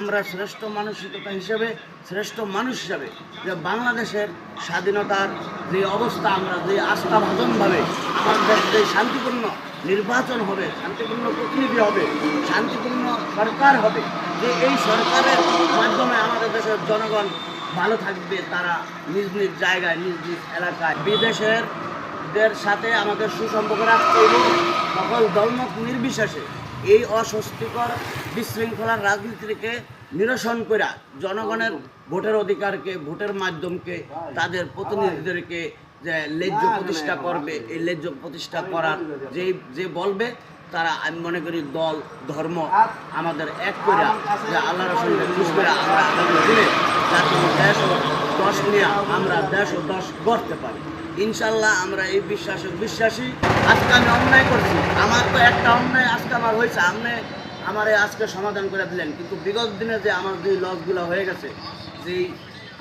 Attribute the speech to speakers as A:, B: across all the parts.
A: আমরা শ্রেষ্ঠ মানসিকতা হিসেবে, শ্রেষ্ঠ মানুষ হিসেবে যে বাংলাদেশের স্বাধীনতার যে অবস্থা আমরা, যে আস্থাভাজনভাবে আমাদের যে শান্তিপূর্ণ নির্বাচন হবে, শান্তিপূর্ণ প্রতিনিধি হবে, শান্তিপূর্ণ সরকার হবে, যে এই সরকারের মাধ্যমে আমাদের দেশের জনগণ ভালো থাকবে তারা নিজ নিজ জায়গায়, নিজ নিজ এলাকায়। বিদেশের সাথে আমাদের সুসম্পর্ক রাখতে এবং সকল ধর্ম নির্বিশেষে এই অস্বস্তিকর বিশৃঙ্খলার রাজনীতিকে নিরসন করে জনগণের ভোটের অধিকারকে, ভোটের মাধ্যমকে, তাদের প্রতিনিধিদেরকে যে লেজ্জ প্রতিষ্ঠা করবে, এই লেজ্জ প্রতিষ্ঠা করার যে যে বলবে, তারা আমি মনে করি দল, ধর্ম আমাদের এক করে যে আল্লাহ রসুলকে খুশ করে আমরা আগামী দিনে জাতীয় দেশ ও দশ নিয়ে আমরা দেশ ও দশ গড়তে পারি। ইনশাল্লাহ আমরা এই বিশ্বাসে বিশ্বাসী। আজকে আমি অন্যায় একটা অন্যায় আজকে আমার হয়েছে। আপনি আমার আজকে সমাধান করে দিলেন। কিন্তু বিগত দিনে যে আমার যে লসগুলো হয়ে গেছে যেই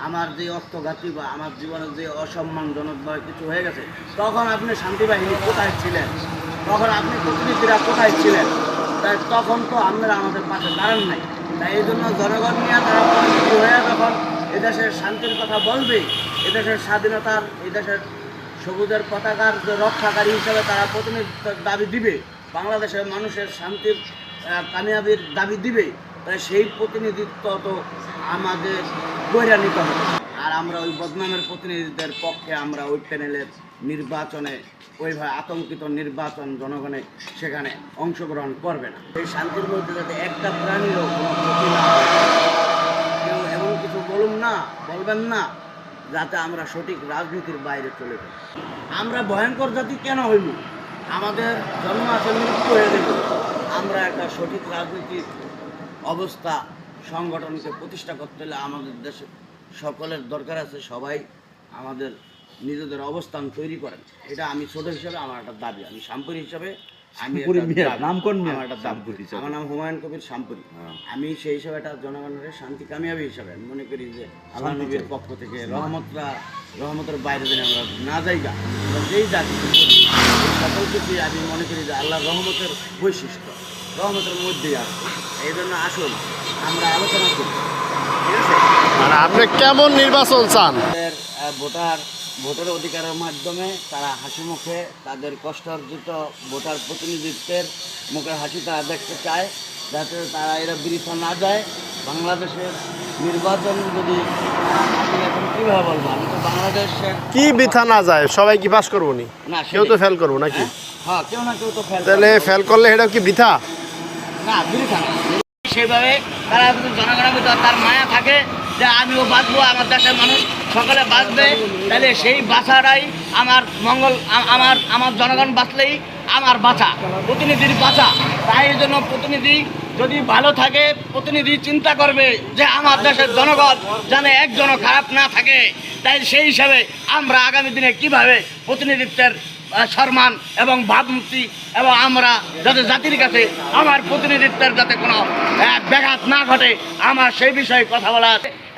A: আমার যে অর্থঘাতী বা আমার জীবনের যে অসম্মানজনক বা কিছু হয়ে গেছে, তখন আপনি শান্তি বাহিনী কোথায় ছিলেন? তখন আপনি প্রতিনিধিরা কোথায় ছিলেন? তাই তখন তো আপনারা আমাদের পাশে দাঁড়ান নাই। তাই এই জন্য জনগণ নিয়ে তারা হয়ে যখন এদেশের শান্তির কথা বলবে, এদেশের স্বাধীনতার, এদেশের সবুজের পতাকার যে রক্ষাকারী হিসেবে তারা প্রতিনিধিত্বের দাবি দিবে বাংলাদেশের মানুষের শান্তির কামিয়াবির দাবি দিবে তাই সেই প্রতিনিধিত্ব তো আমাদের বইরা নিতে হবে। আর আমরা ওই বদনামের প্রতিনিধিদের পক্ষে আমরা ওই প্যানেলের নির্বাচনে ওইভাবে আতঙ্কিত নির্বাচন জনগণে সেখানে অংশগ্রহণ করবে না। এই শান্তির মধ্যে যাতে একটা প্রাণীরও কোনো ক্ষতি না কেউ এমন কিছু বলুন না, বলবেন না, যাতে আমরা সঠিক রাজনীতির বাইরে চলে যাই। আমরা ভয়ঙ্কর জাতি কেন হইব আমাদের জন্ম আছে মৃত্যু হয়ে গেল আমরা একটা সঠিক রাজনীতির অবস্থা সংগঠনকে প্রতিষ্ঠা করতে হলে আমাদের দেশে সকলের দরকার আছে, সবাই আমাদের নিজেদের অবস্থান তৈরি করেন। এটা আমি ছোট হিসাবে আমার একটা দাবি। আমি সাম্প্রতিক হিসাবে
B: শামপুরি মিয়া,
A: দাবি।
B: মিয়া?
A: আমার একটা।
B: শামপুরি।
A: আমার নাম হুমায়ুন কবির শামপুরি আমি সেই হিসাবে একটা জনগণের শান্তি কামিয়াবি হিসাবে আমি মনে করি যে আল্লাহ নবীর পক্ষ থেকে রহমতরা রহমতের বাইরে যেন আমরা না যাইগা যেই জাতি সকল কিছুই আমি মনে করি যে আল্লাহ রহমতের বৈশিষ্ট্য রহমতের মধ্যেই আছে এই জন্য আসুন আমরা আলোচনা করি ঠিক আছে
C: মানে আপনি কেমন নির্বাচন চান
A: ভোটার ভোটের অধিকারের মাধ্যমে তারা হাসি মুখে তাদের কষ্ট অর্জিত ভোটার প্রতিনিধিত্বের মুখে হাসি তারা দেখতে চায় যাতে তারা এরা বিরিফা না যায়। বাংলাদেশের নির্বাচন যদি আহ, কীভাবে বলব? আমি তো বাংলাদেশের
C: কি বিথা না যায়? সবাই কি পাস করব নি?
A: না
C: কেউ তো। ফেল করব নাকি?
A: হ্যাঁ? হ্যাঁ কেউ না কেউ তো ফেল
C: তাহলে ফেল করলে এটা কি বৃথা?
A: না না। সেভাবে তারা জনগণের ভিতর তার মায়া থাকে যে আমিও বাঁচবো, আমার দেশের মানুষ সকলে বাঁচবে, তাহলে সেই বাঁচাটাই আমার মঙ্গল আমার আমার জনগণ বাঁচলেই আমার বাঁচা, প্রতিনিধির বাঁচা। তাই জন্য প্রতিনিধি যদি ভালো থাকে, প্রতিনিধি চিন্তা করবে যে আমার দেশের জনগণ যেন একজনও খারাপ না থাকে। তাই সেই হিসাবে আমরা আগামী দিনে কীভাবে প্রতিনিধিত্বের সম্মান এবং ভাবমূর্তি এবং আমরা যাতে জাতির কাছে আমার প্রতিনিধিত্বের যাতে কোনো ব্যাঘাত না ঘটে, আমার সেই বিষয়ে কথা বলা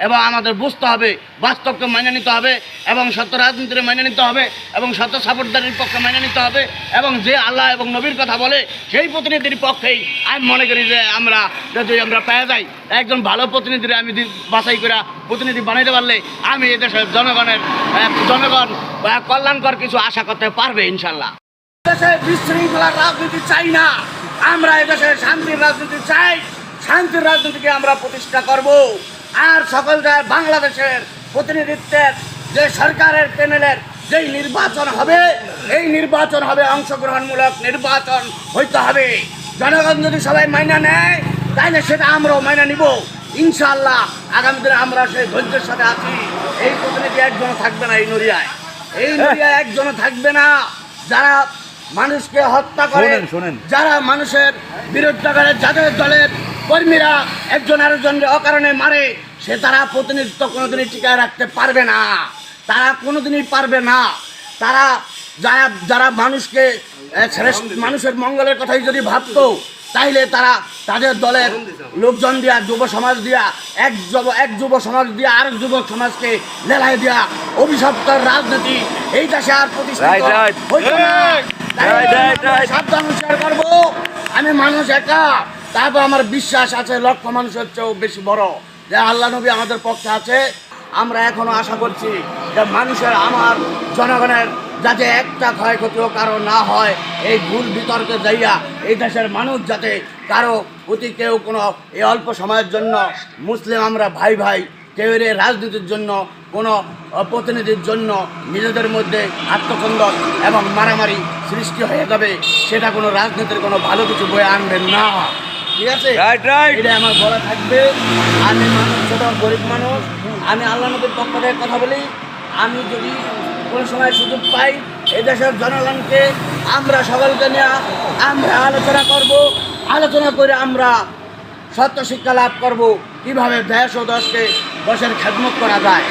A: এবং আমাদের বুঝতে হবে, বাস্তবকে মেনে নিতে হবে এবং সত্য রাজনীতির মেনে নিতে হবে এবং সত্য সাপোর্টদারির পক্ষে মেনে নিতে হবে এবং যে আল্লাহ এবং নবীর কথা বলে সেই প্রতিনিধির পক্ষেই আমি মনে করি যে আমরা যদি আমরা পেয়ে যাই, একজন ভালো প্রতিনিধির আমি বাছাই করে প্রতিনিধি বানাইতে পারলে আমি এদেশের জনগণের জনগণ কল্যাণকর কিছু আশা করতে পারবে ইনশাল্লাহ দেশে বিশৃঙ্খলার রাজনীতি চাই না, আমরা এদেশে শান্তির রাজনীতি চাই, শান্তির রাজনীতিকে আমরা প্রতিষ্ঠা করব। আর সকল বাংলাদেশের প্রতিনিধিত্বের যে সরকারের প্যানেলের যেই নির্বাচন হবে এই নির্বাচন হবে অংশগ্রহণমূলক নির্বাচন হইতে হবে। জনগণ যদি সবাই মাইনা নেয় তাইলে সেটা আমরাও মাইনা নিব। ইনশাল্লাহ আগামী দিনে আমরা সেই ধৈর্যের সাথে আছি। এই প্রতিনিধি একজনও থাকবে না এই নড়িয়ায়। এই নড়িয়ায় একজনও থাকবে না। যারা মানুষকে হত্যা করে। যারা মানুষের বিরোধিতা করে যাদের দলের কর্মীরা একজন আরেকজনকে অকারণে মারে সে তারা প্রতিনিধিত্ব কোনোদিনই টিকায় রাখতে পারবে না। তারা কোনোদিনই পারবে না। তারা যারা যারা মানুষকে শ্রেষ্ঠ মানুষের মঙ্গলের কথাই যদি ভাবতো তাইলে তারা তাদের দলের লোকজন দিয়া যুব সমাজ দিয়া এক যুব এক যুব সমাজ দিয়া আরেক যুবক সমাজকে লেলাই দিয়া অভিশপ্ত রাজনীতি এইটা সে আর প্রতিষ্ঠিত. সাবধান শেয়ার করব। আমি মানুষ একা তারপর আমার বিশ্বাস আছে লক্ষ মানুষের চেয়েও বেশি বড়। যে আল্লাহ নবী আমাদের পক্ষে আছে, আমরা এখনও আশা করছি যে মানুষের আমার জনগণের যাতে একটা ক্ষয়ক্ষতিও কারও না হয়, এই ভুল বিতর্কে যাইয়া এই দেশের মানুষ যাতে কারও প্রতি কেউ কোনো এই অল্প সময়ের জন্য মুসলিম আমরা ভাই ভাই, কেউ এর রাজনীতির জন্য, কোনো প্রতিনিধির জন্য নিজেদের মধ্যে আত্মকন্দন এবং মারামারি সৃষ্টি হয়ে যাবে, সেটা কোনো রাজনীতির কোনো ভালো কিছু বয়ে আনবেন না। ঠিক আছে. এটা আমার বলা থাকবে। আমি মানুষ ছোট গরিব মানুষ। আমি আল্লাহ নবীর পক্ষ থেকে কথা বলি। আমি যদি কোনো সময় সুযোগ পাই এই দেশের জনগণকে আমরা সকলকে নিয়ে আমরা আলোচনা করব। আলোচনা করে আমরা সত্য শিক্ষা লাভ করব। কীভাবে দেশ ও দশকে দশের খেদমত করা যায়?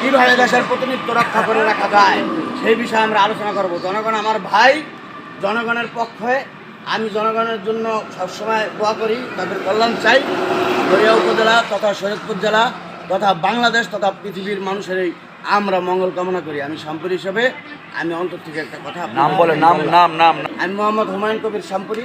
A: কীভাবে দেশের প্রতিনিধিত্ব রক্ষা করে রাখা যায়? সেই বিষয়ে আমরা আলোচনা করব। জনগণ আমার ভাই জনগণের পক্ষে আমি জনগণের জন্য সবসময় দোয়া করি তাদের কল্যাণ চাই। দরিয়া উপজেলা তথা শরীয়তপুর জেলা তথা বাংলাদেশ তথা পৃথিবীর মানুষেরই আমরা মঙ্গল কামনা করি। আমি শামপুরি হিসেবে আমি অন্তর থেকে একটা কথা
B: নাম বলে নাম নাম নাম
A: আমি মোহাম্মদ হুমায়ুন কবির শামপুরি